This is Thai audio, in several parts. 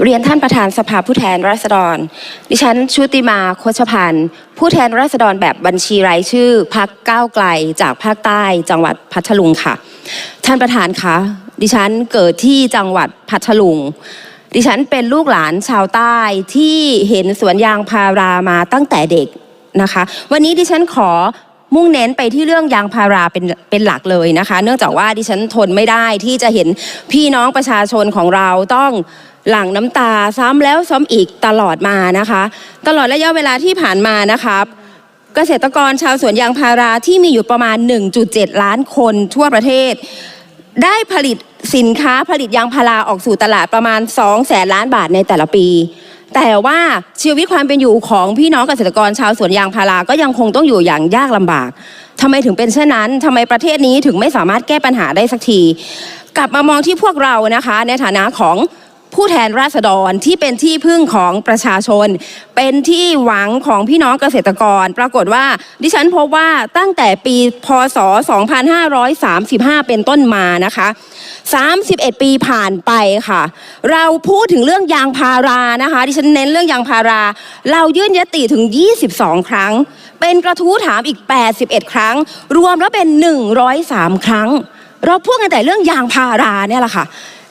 เรียนท่านประธานสภาผู้แทนราษฎร ดิฉันชุติมาโคชพันธ์ผู้แทนราษฎรแบบบัญชีรายชื่อพักก้าวไกลจากภาคใต้ จังหวัดพัทลุงค่ะ ท่านประธานคะดิฉันเกิดที่จังหวัดพัทลุง ดิฉันเป็นลูกหลานชาวใต้ที่เห็นสวนยางพารามาตั้งแต่เด็กนะคะ วันนี้ดิฉันขอมุ่งเน้นไปที่เรื่องยางพาราเป็นเป็นหลักเลยนะคะ เนื่องจากว่าดิฉันทนไม่ได้ที่จะเห็นพี่น้องประชาชนของเราต้อง หลั่งน้ำตาซ้ำแล้วซ้ำอีกตลอดมานะคะ ตลอดระยะเวลาที่ผ่านมานะครับเกษตรกรชาวสวนยางพาราที่มีอยู่ประมาณ 1.7 ล้านคนทั่วประเทศ ได้ผลิตสินค้าผลิตยางพาราออกสู่ตลาดประมาณ 2 แสนล้านบาทในแต่ละปี แต่ว่าชีวิตความเป็นอยู่ของพี่น้องเกษตรกรชาวสวนยางพาราก็ยังคงต้องอยู่อย่างยากลำบากทำไมถึงเป็นเช่นนั้นทำไมประเทศนี้ถึงไม่สามารถแก้ปัญหาได้สักที กลับมามองที่พวกเรานะคะ ในฐานะของ ผู้แทนราษฎรที่เป็นที่พึ่งของประชาชน เป็นที่หวังของพี่น้องเกษตรกร ปรากฏว่าดิฉันพบว่าตั้งแต่ปีพศ 2535 เป็นต้นมานะคะ 31 ปีผ่านไปค่ะ เราพูดถึงเรื่องยางพารานะคะ ดิฉันเน้นเรื่องยางพารา เรายื่นยติถึง 22 ครั้ง เป็นกระทู้ถามอีก 81 ครั้ง รวมแล้วเป็น 103 ครั้ง เราพูดกันแต่เรื่องยางพาราเนี่ยแหละค่ะ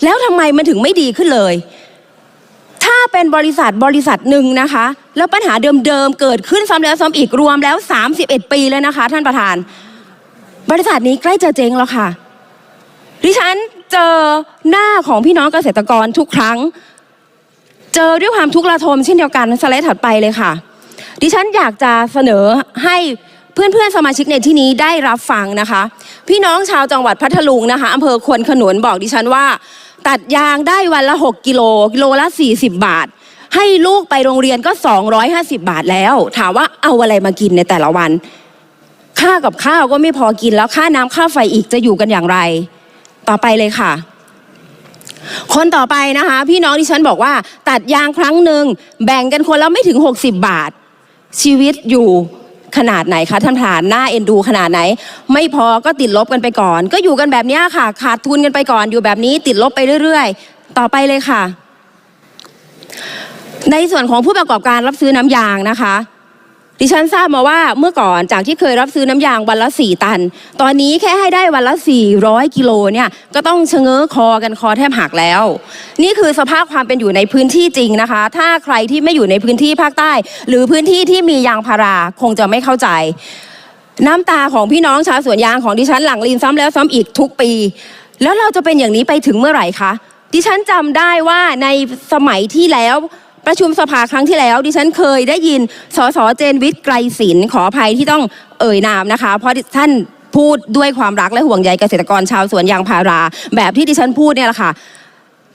แล้วทำไมมันถึงไม่ดีขึ้นเลย ถ้าเป็นบริษัทบริษัทหนึ่งนะคะ แล้วปัญหาเดิมๆเกิดขึ้นซ้ำแล้วซ้ำอีกรวมแล้ว 31 ปีแล้วนะคะ ท่านประธาน บริษัทนี้ใกล้จะเจ๊งแล้วค่ะ ดิฉันเจอหน้าของพี่น้องเกษตรกรทุกครั้ง เจอด้วยความทุกข์ระทมเช่นเดียวกันสไลด์ถัดไปเลยค่ะ ดิฉันอยากจะเสนอให้เพื่อนๆ สมาชิกในที่นี้ได้รับฟังนะคะ พี่น้องชาวจังหวัดพัทลุงนะคะอำเภอควนขนุนบอกดิฉันว่า ตัดยางได้วันละ 6 กิโลกิโลละ 40 บาท ให้ลูกไปโรงเรียนก็ 250 บาทแล้ว ถามว่าเอาอะไรมากินในแต่ละวัน ค่ากับข้าวก็ไม่พอกินแล้วค่าน้ำค่าไฟอีกจะอยู่กันอย่างไร ต่อไปเลยค่ะ คนต่อไปนะคะ พี่น้องที่ฉันบอกว่า ตัดยางครั้งหนึ่งแบ่งกันคนละไม่ถึง 60 บาท ชีวิตอยู่ ขนาดไหนคะท่านผ่านหน้าเอ็นดูขนาดไหน ไม่พอก็ติดลบกันไปก่อน ก็อยู่กันแบบเนี้ยค่ะ ขาดทุนกันไปก่อนอยู่แบบนี้ ติดลบไปเรื่อย ๆ ต่อไปเลยค่ะ ในส่วนของผู้ประกอบการรับซื้อน้ำยางนะคะ ดิฉันทราบมาว่าเมื่อก่อนจากที่เคยรับซื้อน้ำยางวันละ 4 ตัน ตอนนี้แค่ให้ได้วันละ 400 กิโลเนี่ยก็ต้องชะเง้อคอกันคอแทบหักแล้ว นี่คือสภาพความเป็นอยู่ในพื้นที่จริงนะคะ ถ้าใครที่ไม่อยู่ในพื้นที่ภาคใต้ หรือพื้นที่ที่มียางพาราคงจะไม่เข้าใจ น้ำตาของพี่น้องชาวสวนยางของดิฉันหลังลินซ้ำแล้วซ้ำอีกทุกปี แล้วเราจะเป็นอย่างนี้ไปถึงเมื่อไหร่คะดิฉันจำได้ว่าในสมัยที่แล้ว ประชุมสภาครั้งที่แล้ว ดิฉันเคยได้ยินสสเจนวิทย์ไกรศิลป์ขออภัยที่ต้องเอ่ยนามนะคะ เพราะท่านพูดด้วยความรักและห่วงใยเกษตรกรชาวสวนยางพารา แบบที่ดิฉันพูดเนี่ยแหละค่ะ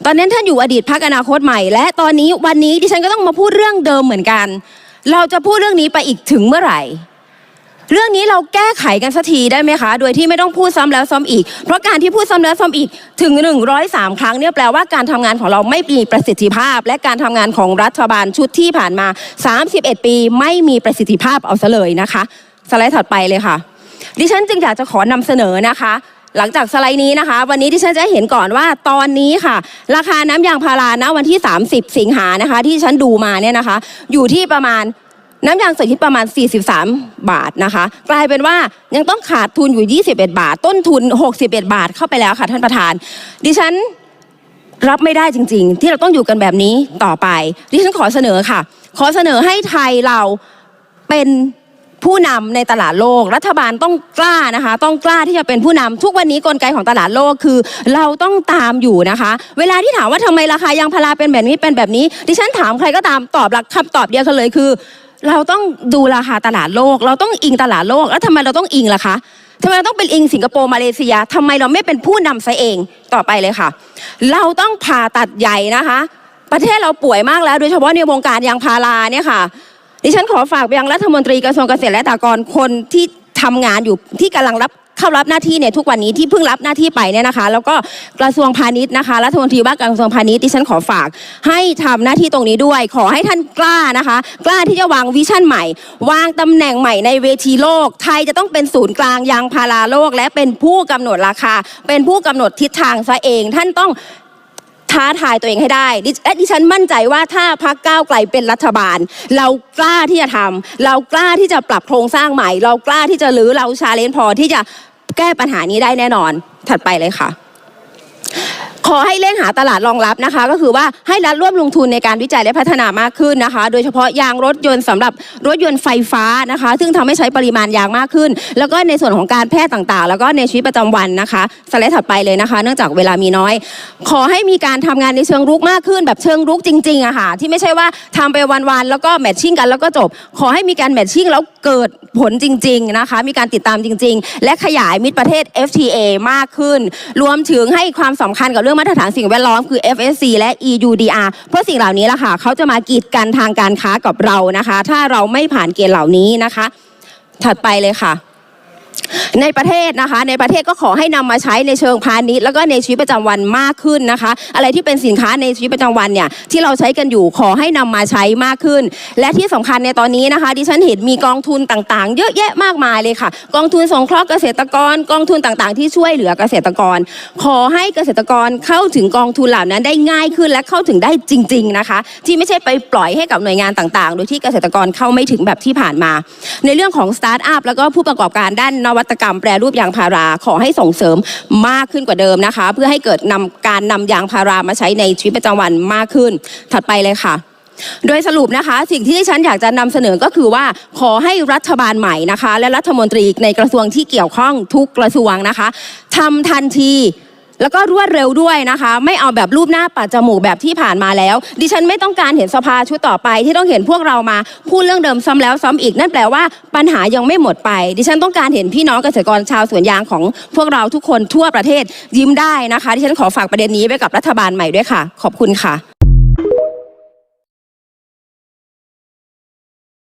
ตอนนั้นท่านอยู่อดีตพักอนาคตใหม่ และตอนนี้วันนี้ดิฉันก็ต้องมาพูดเรื่องเดิมเหมือนกัน เราจะพูดเรื่องนี้ไปอีกถึงเมื่อไหร่ เรื่องนี้เราแก้ไขกันสักทีได้ไหมคะ โดยที่ไม่ต้องพูดซ้ำแล้วซ้ำอีก เพราะการที่พูดซ้ำแล้วซ้ำอีกถึง 103 ครั้งเนี่ยแปลว่าการทำงานของเราไม่มีประสิทธิภาพ และการทำงานของรัฐบาลชุดที่ผ่านมา 31 ปีไม่มีประสิทธิภาพเอาซะเลยนะคะ สไลด์ถัดไปเลยค่ะ ดิฉันจึงอยากจะขอนำเสนอนะคะหลังจากสไลด์นี้นะคะ วันนี้ดิฉันจะเห็นก่อนว่าตอนนี้ค่ะ ราคาน้ำยางพาราณวันที่ 30 สิงหานะคะ ที่ฉันดูมาเนี่ยนะคะ อยู่ที่ประมาณ น้ำยางสดที่ประมาณ 43 บาทนะคะ กลายเป็นว่ายังต้องขาดทุนอยู่ 21 บาท ต้นทุน 61 บาทเข้าไปแล้วค่ะ ท่านประธาน ดิฉันรับไม่ได้จริง ๆ ที่เราต้องอยู่กันแบบนี้ต่อไป ดิฉันขอเสนอค่ะ ขอเสนอให้ไทยเราเป็นผู้นำในตลาดโลก รัฐบาลต้องกล้านะคะ ต้องกล้าที่จะเป็นผู้นำทุกวันนี้กลไกของตลาดโลกคือ เราต้องตามอยู่นะคะ เวลาที่ถามว่าทำไมราคายางพาราเป็นแบบนี้เป็นแบบนี้ ดิฉันถามใครก็ตามตอบหลักคำตอบเดียวกันเลยคือ เราต้องดูราคาตลาดโลก เราต้องอิงตลาดโลก แล้วทำไมเราต้องอิงล่ะคะทำไมเราต้องเป็นอิงสิงคโปร์มาเลเซียทำไมเราไม่เป็นผู้นำซะเองต่อไปเลยค่ะ เราต้องผ่าตัดใหญ่นะคะ ประเทศเราป่วยมากแล้ว โดยเฉพาะในวงการยางพาราเนี่ยค่ะ ดิฉันขอฝากไปยังรัฐมนตรีกระทรวงเกษตรและสหกรณ์คนที่ทำงานอยู่ที่กำลังรับ เข้ารับหน้าที่เนี่ยทุกวันนี้ที่เพิ่งรับหน้าที่ไปเนี่ยนะคะ แล้วก็กระทรวงพาณิชย์นะคะรัฐมนตรีว่าการกระทรวงพาณิชย์ดิฉันขอฝาก ให้ทำหน้าที่ตรงนี้ด้วย ขอให้ท่านกล้านะคะ กล้าที่จะวางวิชั่นใหม่ วางตำแหน่งใหม่ในเวทีโลก ไทยจะต้องเป็นศูนย์กลางยางพาราโลก และเป็นผู้กำหนดราคา เป็นผู้กำหนดทิศทางซะเอง ท่านต้อง ท้าทายตัวเองให้ได้และดิฉันมั่นใจว่าถ้าพักก้าวไกลเป็นรัฐบาล เรากล้าที่จะทำเรากล้าที่จะปรับโครงสร้างใหม่ เรากล้าที่จะรื้อเราชาเลนจ์พอที่จะแก้ปัญหานี้ได้แน่นอนถัดไปเลยค่ะ ขอให้เร่งหาตลาดรองรับนะคะ ก็คือว่าให้รัฐร่วมลงทุนในการวิจัยและพัฒนามากขึ้นนะคะ โดยเฉพาะยางรถยนต์สำหรับรถยนต์ไฟฟ้านะคะ ซึ่งทำให้ใช้ปริมาณยางมากขึ้น แล้วก็ในส่วนของการแพทย์ต่างๆ แล้วก็ในชีวิตประจำวันนะคะสไลด์ถัดไปเลยนะคะ เนื่องจากเวลามีน้อย ขอให้มีการทำงานในเชิงรุกมากขึ้น แบบเชิงรุกจริงๆอะค่ะที่ไม่ใช่ว่าทำไปวันๆแล้วก็แมทชิ่งกันแล้วก็จบ ขอให้มีการแมทชิ่งแล้ว เกิดผลจริง ๆนะคะ มีการติดตามจริง ๆ และขยายมิตรประเทศ FTA มากขึ้น รวมถึงให้ความสำคัญกับเรื่องมาตรฐานสิ่งแวดล้อมคือ FSC และ EUDR เพราะสิ่งเหล่านี้ล่ะค่ะเขาจะมากีดกันทางการค้ากับเรานะคะ ถ้าเราไม่ผ่านเกณฑ์เหล่านี้นะคะ ถัดไปเลยค่ะ ในประเทศนะคะในประเทศก็ขอให้นำมาใช้ในเชิงพาณิชย์แล้วก็ในชีวิตประจำวันมากขึ้นนะคะ อะไรที่เป็นสินค้าในชีวิตประจำวันเนี่ยที่เราใช้กันอยู่ขอให้นำมาใช้มากขึ้น และที่สำคัญในตอนนี้นะคะ ดิฉันเห็นมีกองทุนต่างๆ เยอะแยะมากมายเลยค่ะ กองทุนสงเคราะห์เกษตรกร กองทุนต่างๆ ที่ช่วยเหลือเกษตรกร ขอให้เกษตรกรเข้าถึงกองทุนเหล่านั้นได้ง่ายขึ้นและเข้าถึงได้จริง ๆนะคะ ที่ไม่ใช่ไปปล่อยให้กับหน่วยงานต่างๆ โดยที่เกษตรกรเข้าไม่ถึงแบบที่ผ่านมา ในเรื่องของสตาร์ทอัพแล้วก็ผู้ประกอบการด้านนวัตกรรมแปรรูปยางพาราขอให้ส่งเสริมมากขึ้นกว่าเดิมนะคะ เพื่อให้เกิดนำการนำยางพารามาใช้ในชีวิตประจำวันมากขึ้น ถัดไปเลยค่ะโดยสรุปนะคะสิ่งที่ฉันอยากจะนำเสนอก็คือว่าขอให้รัฐบาลใหม่นะคะ และรัฐมนตรีในกระทรวงที่เกี่ยวข้องทุกกระทรวงนะคะทำทันที แล้วก็รวดเร็วด้วยนะคะ ไม่เอาแบบรูปหน้าปัดจมูกแบบที่ผ่านมาแล้ว ดิฉันไม่ต้องการเห็นสภาชุดต่อไป ที่ต้องเห็นพวกเรามาพูดเรื่องเดิมซ้ำแล้วซ้ำอีกนั่นแปลว่าปัญหายังไม่หมดไป ดิฉันต้องการเห็นพี่น้องเกษตรกรชาวสวนยางของพวกเราทุกคนทั่วประเทศยิ้มได้นะคะ ดิฉันขอฝากประเด็นนี้ไว้กับรัฐบาลใหม่ด้วยค่ะ ขอบคุณค่ะ